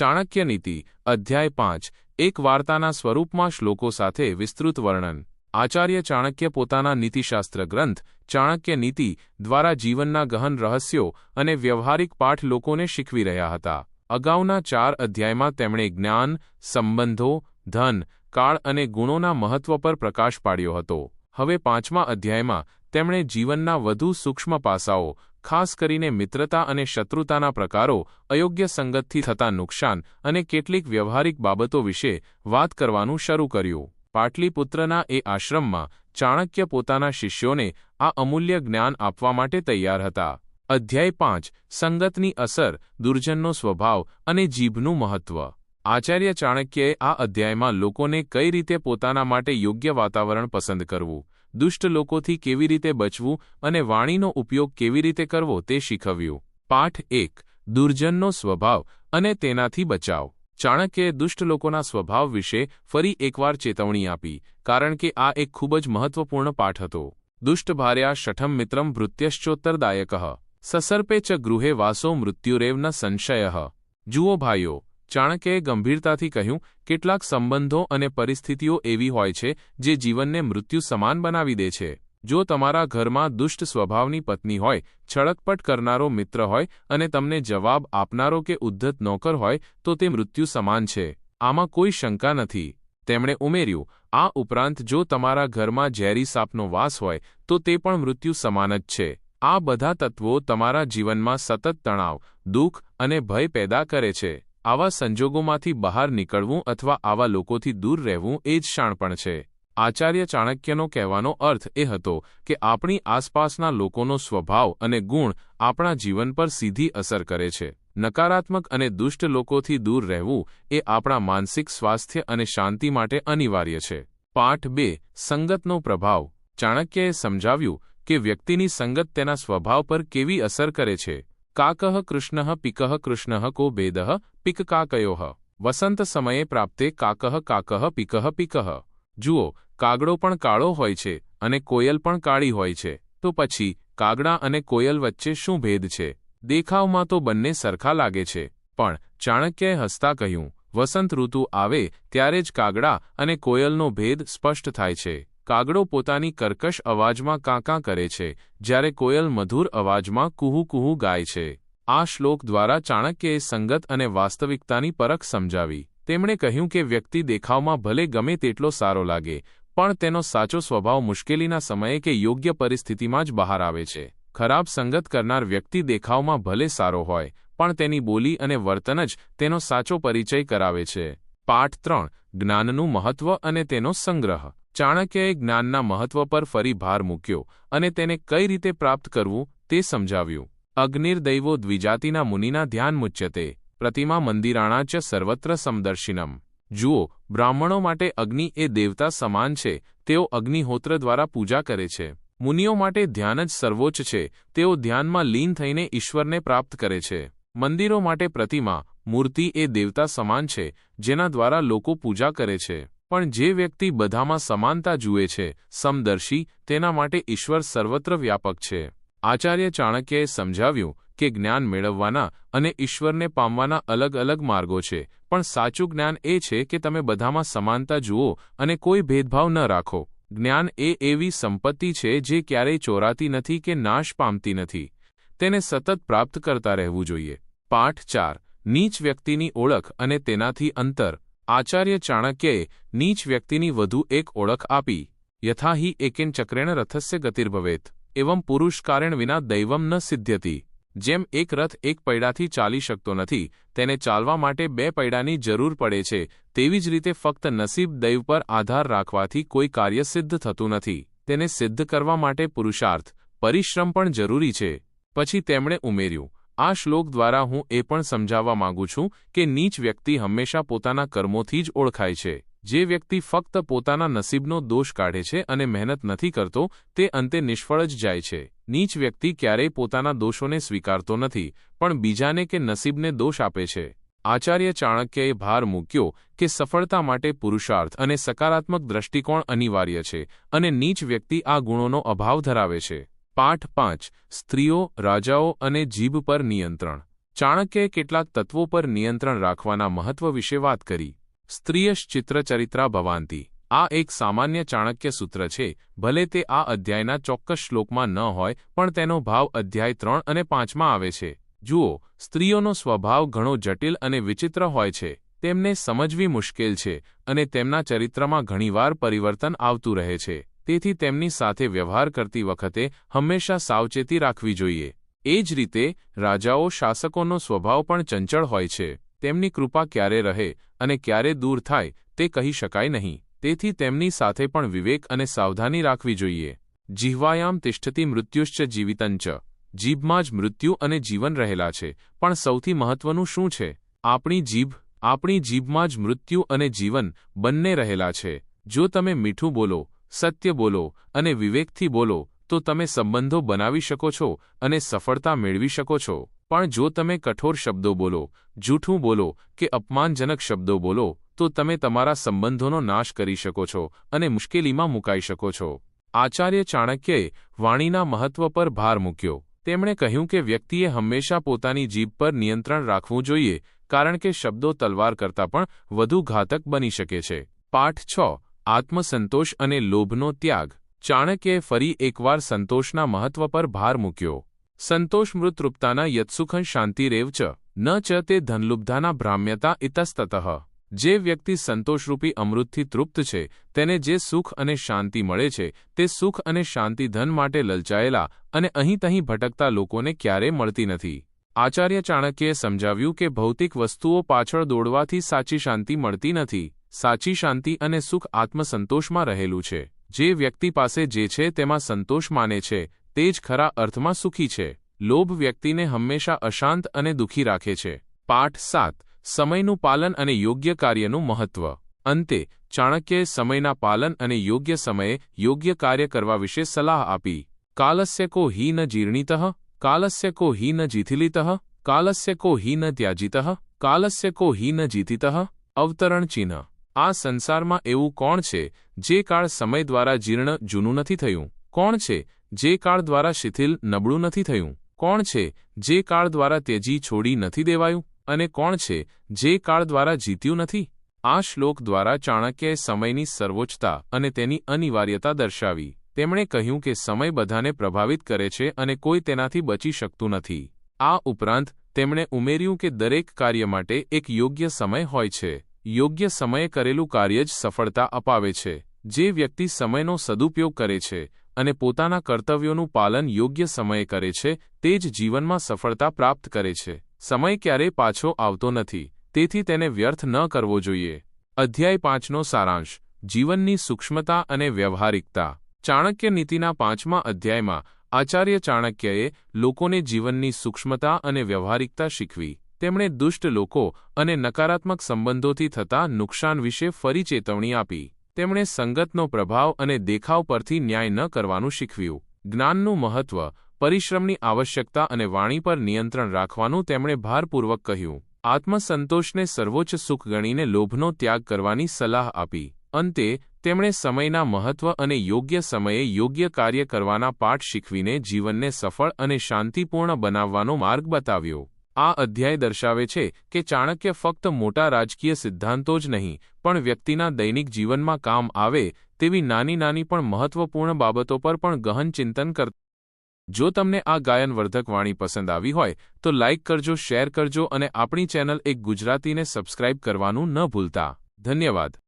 ચાણક્ય નીતિ, અધ્યાય પાંચ, એક વાર્તાના સ્વરૂપમાં શ્લોકો સાથે વિસ્તૃત વર્ણન. આચાર્ય ચાણક્ય પોતાના નીતિશાસ્ત્ર ગ્રંથ, ચાણક્ય નીતિ, દ્વારા જીવનના ગહન રહસ્યો અને વ્યવહારિક પાઠ લોકોને શીખવી રહ્યા હતા. અગાઉના ચાર અધ્યાયમાં તેમણે જ્ઞાન, સંબંધો, ધન, કાળ અને ગુણોના મહત્વ પર પ્રકાશ પાડ્યો હતો. હવે પાંચમા અધ્યાયમાં તેમણે જીવનના વધુ સૂક્ષ્મ પાસાઓ ખાસ કરીને મિત્રતા અને શત્રુતાના પ્રકારો અયોગ્ય સંગતથી થતા નુકસાન અને કેટલીક વ્યવહારિક બાબતો વિશે વાત કરવાનું શરૂ કર્યું. પાટલીપુત્રના એ આશ્રમમાં ચાણક્ય પોતાના શિષ્યોને આ અમૂલ્ય જ્ઞાન આપવા માટે તૈયાર હતા. અધ્યાય પાંચ સંગતની અસર, દુર્જનનો સ્વભાવ અને જીભનું મહત્વ. આચાર્ય ચાણક્યએ આ અધ્યાયમાં લોકોને કઈ રીતે પોતાના માટે યોગ્ય વાતાવરણ પસંદ કરવું, દુષ્ટ લોકોથી કેવી રીતે બચવું અને વાણીનો ઉપયોગ કેવી રીતે કરવો તે શીખવ્યું. પાઠ એક, દુર્જનનો સ્વભાવ અને તેનાથી બચાવ. ચાણક્યએ દુષ્ટ લોકોના સ્વભાવ વિશે ફરી એકવાર ચેતવણી આપી, કારણ કે આ એક ખૂબ જ મહત્વપૂર્ણ પાઠ હતો. દુષ્ટ ભાર્યા શઠમ મિત્રમ ભૃત્યશ્ચોત્તરદાયક. સસર્પે ચ ગૃહે વાસો મૃત્યુરેવ ન સંશય. જુઓ ભાઈઓ ચાણક્યએ ગંભીરતાથી કહ્યું, કેટલાક સંબંધો અને પરિસ્થિતિઓ એવી હોય છે જે જીવનને મૃત્યુ સમાન બનાવી દે છે. જો તમારા ઘરમાં દુષ્ટ સ્વભાવની પત્ની હોય, છળકપટ કરનારો મિત્ર હોય અને તમને જવાબ આપનારો કે ઉદ્ધત નોકર હોય, તો તે મૃત્યુ સમાન છે. આમાં કોઈ શંકા નથી. તેમણે ઉમેર્યું, આ ઉપરાંત જો તમારા ઘરમાં ઝેરી સાપનો વાસ હોય, તો તે પણ મૃત્યુ સમાન જ છે. આ બધા તત્વો તમારા જીવનમાં સતત તણાવ, દુઃખ અને ભય પેદા કરે છે. આવા સંજોગોમાંથી બહાર નીકળવું અથવા આવા લોકોથી દૂર રહેવું એ જ શાણપણ છે. આચાર્ય ચાણક્યનો કહેવાનો અર્થ એ હતો કે આપણી આસપાસના લોકોનો સ્વભાવ અને ગુણ આપણા જીવન પર સીધી અસર કરે છે. નકારાત્મક અને દુષ્ટ લોકોથી દૂર રહેવું એ આપણા માનસિક સ્વાસ્થ્ય અને શાંતિ માટે અનિવાર્ય છે. પાઠ બે, સંગતનો પ્રભાવ. ચાણક્યએ સમજાવ્યું કે વ્યક્તિની સંગત તેના સ્વભાવ પર કેવી અસર કરે છે. કાકઃ कृष्णः, पिकः कृष्णः, को भेदः કાકયો વસંત સમયે પ્રાપ્તે કાકઃ કાકઃ પિકઃ પિકઃ જુઓ કાગડો પણ કાળો હોય છે અને કોયલ પણ કાળી હોય છે તો પછી કાગડા અને કોયલ વચ્ચે શું ભેદ છે દેખાવમાં તો બંને સરખા લાગે છે પણ ચાણક્યએ હસતા કહ્યું વસંત ઋતુ આવે ત્યારે જ કાગડા અને કોયલનો ભેદ સ્પષ્ટ થાય છે કાગડો પોતાની કર્કશ અવાજમાં કાંકા કરે છે, જ્યારે કોયલ મધુર અવાજમાં કુહુ કુહુ ગાય છે. આ શ્લોક દ્વારા ચાણક્યએ સંગત અને વાસ્તવિકતાની પરખ સમજાવી. તેમણે કહ્યું કે વ્યક્તિ દેખાવમાં ભલે ગમે તેટલો સારો લાગે, પણ તેનો સાચો સ્વભાવ મુશ્કેલીના સમયે કે યોગ્ય પરિસ્થિતિમાં જ બહાર આવે છે. ખરાબ સંગત કરનાર વ્યક્તિ દેખાવમાં ભલે સારો હોય, પણ તેની બોલી અને વર્તન જ તેનો સાચો પરિચય કરાવે છે. પાઠ ત્રણ, જ્ઞાનનું મહત્વ અને તેનો સંગ્રહ. ચાણક્યએ જ્ઞાનના મહત્વ પર ફરી ભાર મૂક્યો અને તેને કઈ રીતે પ્રાપ્ત કરવું તે સમજાવ્યું. અગ્નિર્દૈવો દ્વિજાતિના મુનિના ધ્યાન મુચ્યતે, પ્રતિમા મંદિરાણા ચ સર્વત્ર સમદર્શિનમ. જુઓ, બ્રાહ્મણો માટે અગ્નિ એ દેવતા સમાન છે, તેઓ અગ્નિહોત્ર દ્વારા પૂજા કરે છે. મુનિઓ માટે ધ્યાન જ સર્વોચ્ચ છે, તેઓ ધ્યાનમાં લીન થઈને ઈશ્વરને પ્રાપ્ત કરે છે. મંદિરો માટે પ્રતિમા, મૂર્તિ એ દેવતા સમાન છે, જેના દ્વારા લોકો પૂજા કરે છે. પણ જે વ્યક્તિ બધામાં સમાનતા જુએ છે, સમદર્શી, તેના માટે ઈશ્વર સર્વત્ર વ્યાપક છે. આચાર્ય ચાણક્યએ સમજાવ્યું કે જ્ઞાન મેળવવાના અને ઈશ્વરને પામવાના અલગ અલગ માર્ગો છે, પણ સાચું જ્ઞાન એ છે કે તમે બધામાં સમાનતા જુઓ અને કોઈ ભેદભાવ ન રાખો. જ્ઞાન એ એવી સંપત્તિ છે જે ક્યારેય ચોરાતી નથી કે નાશ પામતી નથી. તેને સતત પ્રાપ્ત કરતા રહેવું જોઈએ. પાઠ ચાર. નીચ વ્યક્તિની ઓળખ અને તેનાથી અંતર. આચાર્ય ચાણક્યએ નીચ વ્યક્તિની વધુ એક ઓળખ આપી યથા હિ એકેન ચક્રેણ રથસ્ય ગતિર્ભવેત એવં પુરુષકારેણ વિના દૈવમ ન સિદ્ધ્યતી. જેમ એક રથ એક પૈડાથી ચાલી શકતો નથી, તેને ચાલવા માટે બે પૈડાની જરૂર પડે છે, તેવી જ રીતે ફક્ત નસીબ દૈવ પર આધાર રાખવાથી કોઈ કાર્ય સિદ્ધ થતું નથી. તેને સિદ્ધ કરવા માટે પુરુષાર્થ, પરિશ્રમ પણ જરૂરી છે. પછી તેમણે ઉમેર્યું આ શ્લોક દ્વારા હું એ પણ સમજાવવા માંગુ છું કે નીચ વ્યક્તિ હંમેશા પોતાના કર્મોથી જ ઓળખાય છે. જે વ્યક્તિ ફક્ત પોતાના નસીબનો દોષ કાઢે છે અને મહેનત નથી કરતો, તે અંતે નિષ્ફળ જ જાય છે. નીચ વ્યક્તિ ક્યારેય પોતાના દોષોને સ્વીકારતો નથી, પણ બીજાને કે નસીબને દોષ આપે છે. આચાર્ય ચાણક્યએ ભાર મૂક્યો કે સફળતા માટે પુરુષાર્થ અને સકારાત્મક દ્રષ્ટિકોણ અનિવાર્ય છે અને નીચ વ્યક્તિ આ ગુણોનો અભાવ ધરાવે છે. પાઠ પાંચ, સ્ત્રીઓ, રાજાઓ અને જીભ પર નિયંત્રણ. ચાણક્યએ કેટલાક તત્વો પર નિયંત્રણ રાખવાના મહત્વ વિશે વાત કરી. સ્ત્રીયશ ચિત્રચરિત્રા ભવાંતિ. આ એક સામાન્ય ચાણક્ય સૂત્ર છે. ભલે તે આ અધ્યાયના ચોક્કસ શ્લોકમાં ન હોય, પણ તેનો ભાવ અધ્યાય ત્રણ અને પાંચમાં આવે છે. જુઓ, સ્ત્રીઓનો સ્વભાવ ઘણો જટિલ અને વિચિત્ર હોય છે. તેમને સમજવી મુશ્કેલ છે અને તેમના ચરિત્રમાં ઘણીવાર પરિવર્તન આવતું રહે છે. તેથી તેમની સાથે વ્યવહાર કરતી વખતે હંમેશા સાવચેતી રાખવી જોઈએ. એ જ રીતે, રાજાઓ શાસકોનો સ્વભાવ પણ ચંચળ હોય છે. તેમની કૃપા ક્યારે રહે અને ક્યારે દૂર થાય, તે કહી શકાય નહીં. તેથી તેમની સાથે પણ વિવેક અને સાવધાની રાખવી જોઈએ. જીહવાયામ તિષ્ઠતી મૃત્યુશ્ચ જીવિતંચ. જીભમાં જ મૃત્યુ અને જીવન રહેલા છે. પણ સૌથી મહત્વનું શું છે? આપણી જીભ, આપણી જીભમાં જ મૃત્યુ અને જીવન બંને રહેલા છે. જો તમે મીઠું બોલો સત્ય બોલો અને વિવેકથી બોલો, તો તમે સંબંધો બનાવી શકો છો અને સફળતા મેળવી શકો છો. પણ જો તમે કઠોર શબ્દો બોલો, જૂઠું બોલો કે અપમાનજનક શબ્દો બોલો, તો તમે તમારા સંબંધોનો નાશ કરી શકો છો અને મુશ્કેલીમાં મુકાઈ શકો છો. આચાર્ય ચાણક્યએ વાણીના મહત્વ પર ભાર મૂક્યો. તેમણે કહ્યું કે વ્યક્તિએ હંમેશા પોતાની જીભ પર નિયંત્રણ રાખવું જોઈએ, કારણ કે શબ્દો તલવાર કરતાં પણ વધુ ઘાતક બની શકે છે. પાઠ છ. આત્મસંતોષ અને લોભનો ત્યાગ. ચાણક્યે ફરી એકવાર સંતોષના મહત્વ પર ભાર મૂક્યો. સંતોષ મૃતૃપ્તાના યત્સુખં શાંતિરેવ ચ, ન ચ તે ધનલુબ્ધાના ભ્રામ્યતા ઇતસ્તતઃ. જે વ્યક્તિ સંતોષરૂપી અમૃતથી તૃપ્ત છે, તેને જે સુખ અને શાંતિ મળે છે, તે સુખ અને શાંતિ ધન માટે લલચાયેલા અને અહીં તહીં ભટકતા લોકોને ક્યારેય મળતી નથી. આચાર્ય ચાણક્યએ સમજાવ્યું કે ભૌતિક વસ્તુઓ પાછળ દોડવાથી સાચી શાંતિ મળતી નથી. સાચી શાંતિ અને સુખ આત્મસંતોષમાં રહેલું છે. જે વ્યક્તિ પાસે જે છે તેમાં સંતોષ માને છે, તે જ ખરા અર્થમાં સુખી છે. લોભ વ્યક્તિને હંમેશા અશાંત અને દુઃખી રાખે છે. પાઠ સાત, સમયનું પાલન અને યોગ્ય કાર્યનું મહત્વ. અંતે, ચાણક્યએ સમયના પાલન અને યોગ્ય સમયે યોગ્ય કાર્ય કરવા વિશે સલાહ આપી. કાલસ્ય કો હિ ન જીર્ણિતઃ, કાલસ્ય કો હિ ન જીથિલિતઃ, કાલસ્ય કો હિ ન ત્યાજિતઃ, કાલસ્ય કો હિ ન જીતિત અવતરણ ચિહ્ન. આ સંસારમાં એવું કોણ છે જે કાળ સમય દ્વારા જીર્ણ જૂનું નથી થયું? કોણ છે જે કાળ દ્વારા શિથિલ નબળું નથી થયું? કોણ છે જે કાળ દ્વારા તેજી છોડી નથી દેવાયું? અને કોણ છે જે કાળ દ્વારા જીત્યું નથી? આ શ્લોક દ્વારા ચાણક્યએ સમયની સર્વોચ્ચતા અને તેની અનિવાર્યતા દર્શાવી. તેમણે કહ્યું કે સમય બધાને પ્રભાવિત કરે છે અને કોઈ તેનાથી બચી શકતું નથી. આ ઉપરાંત તેમણે ઉમેર્યું કે દરેક કાર્ય માટે એક યોગ્ય સમય હોય છે. યોગ્ય સમયે કરેલું કાર્ય જ સફળતા અપાવે છે. જે વ્યક્તિ સમયનો સદુપયોગ કરે છે અને પોતાના કર્તવ્યોનું પાલન યોગ્ય સમયે કરે છે, તે જ જીવનમાં સફળતા પ્રાપ્ત કરે છે. સમય ક્યારેય પાછો આવતો નથી, તેથી તેને વ્યર્થ ન કરવો જોઈએ. અધ્યાય પાંચનો સારાંશ. જીવનની સૂક્ષ્મતા અને વ્યવહારિકતા. ચાણક્ય નીતિના પાંચમા અધ્યાયમાં આચાર્ય ચાણક્યએ લોકોને જીવનની સૂક્ષ્મતા અને વ્યવહારિકતા શીખવી. તેમણે દુષ્ટ લોકો અને નકારાત્મક સંબંધોથી થતા નુકસાન વિશે ફરી ચેતવણી આપી. તેમણે સંગતનો પ્રભાવ અને દેખાવ પરથી ન્યાય ન કરવાનું શીખવ્યું. જ્ઞાનનું મહત્વ, પરિશ્રમની આવશ્યકતા અને વાણી પર નિયંત્રણ રાખવાનું તેમણે ભારપૂર્વક કહ્યું. આત્મસંતોષને સર્વોચ્ચ સુખ ગણીને લોભનો ત્યાગ કરવાની સલાહ આપી. અંતે, તેમણે સમયના મહત્વ અને યોગ્ય સમયે યોગ્ય કાર્ય કરવાના પાઠ શીખવીને જીવનને સફળ અને શાંતિપૂર્ણ બનાવવાનો માર્ગ બતાવ્યો. આ અધ્યાય દર્શાવે છે કે ચાણક્ય ફક્ત મોટા રાજકીય સિદ્ધાંતો જ નહીં, પણ વ્યક્તિના દૈનિક જીવનમાં કામ આવે તેવી નાની નાની પણ મહત્વપૂર્ણ બાબતો પર પણ ગહન ચિંતન કર જો તમને આ ગાયનવર્ધક વાણી પસંદ આવી હોય, તો લાઇક કરજો, શેર કરજો અને આપણી ચેનલ એક ગુજરાતીને સબસ્ક્રાઇબ કરવાનું ન ભૂલતા. ધન્યવાદ.